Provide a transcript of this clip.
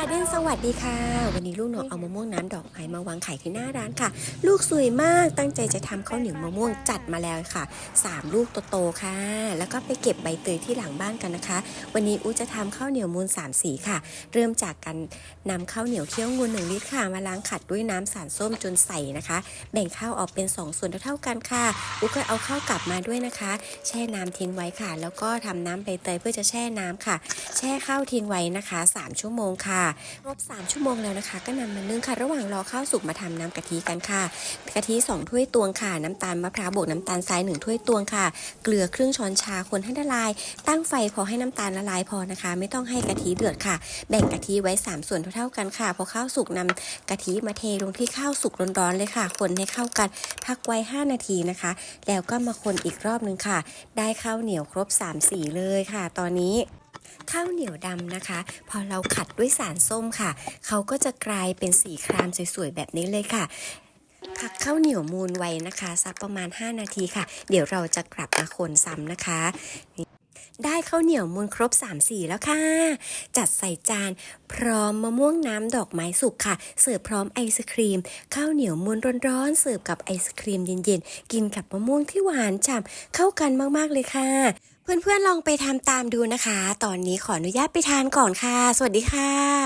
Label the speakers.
Speaker 1: การ์เด้นสวัสดีค่ะ วันนี้ลูกหนอกเอามะม่วงน้ำดอกไม้มาวางขายที่หน้าร้านค่ะ ลูกสวยมากตั้งใจจะทำข้าวเหนียวมะม่วงจัดมาแล้วค่ะ 3 ลูกโตๆค่ะ แล้วก็ไปเก็บใบเตยที่หลังบ้านกันนะคะ วันนี้อูจะทำข้าวเหนียวมูล3สีค่ะ เริ่มจากการนำข้าวเหนียวเคี่ยวงูล1ลิตรค่ะมาล้างขัดด้วยน้ำสารส้มจนใสนะคะ แบ่งข้าวออกเป็น 2 ส่วนเท่าๆกันค่ะอูก็เอาข้าวกลับมาด้วยนะคะ แช่น้ำทิ้งไว้ค่ะ แล้วก็ทำน้ำใบเตยเพื่อจะแช่น้ำค่ะ แช่ข้าวทิ้งไว้นะคะ 3 ชั่วโมงค่ะครบ3 ชั่วโมงแล้วนะคะ ก็นำมานึ่งค่ะ ระหว่างรอข้าวสุกมาทำน้ำกะทิกันค่ะกะทิ2ถ้วยตวงค่ะ น้ำตาลมะพร้าวบวกน้ำตาลทราย1ถ้วยตวงค่ะ เกลือครึ่งช้อนชาคนให้ละลาย ตั้งไฟพอให้น้ำตาลละลายพอนะคะ ไม่ต้องให้กะทิเดือดค่ะ แบ่งกะทิไว้ 3 ส่วนเท่าๆกันค่ะ พอข้าวสุกนำกะทิมาเทลงที่ข้าวสุกร้อนๆเลยค่ะ คนให้เข้ากัน พักไว้ 5 นาทีนะคะ แล้วก็มาคนอีกรอบนึงค่ะ ได้ข้าวเหนียวครบ 3 สีเลยค่ะ ตอนนี้ ข้าวเหนียวดำนะคะ พอเราขัดด้วยสารส้มค่ะ เขาก็จะกลายเป็นสีครามสวยๆแบบนี้เลยค่ะพักข้าวเหนียวมูลไว้นะคะสักประมาณ 5 นาทีค่ะ เดี๋ยวเราจะกลับมาคนซ้ำนะคะ ได้ข้าวเหนียวมูลครบ 3 สีแล้วค่ะ จัดใส่จานพร้อมมะม่วงน้ำดอกไม้สุกค่ะ เสิร์ฟพร้อมไอศครีม ข้าวเหนียวมูลร้อนๆเสิร์ฟกับไอศครีมเย็นๆ กินกับมะม่วงที่หวานฉ่ำเข้ากันมากๆเลยค่ะเพื่อนๆลองไปทำตามดูนะคะ ตอนนี้ขออนุญาตไปทานก่อนค่ะ สวัสดีค่ะ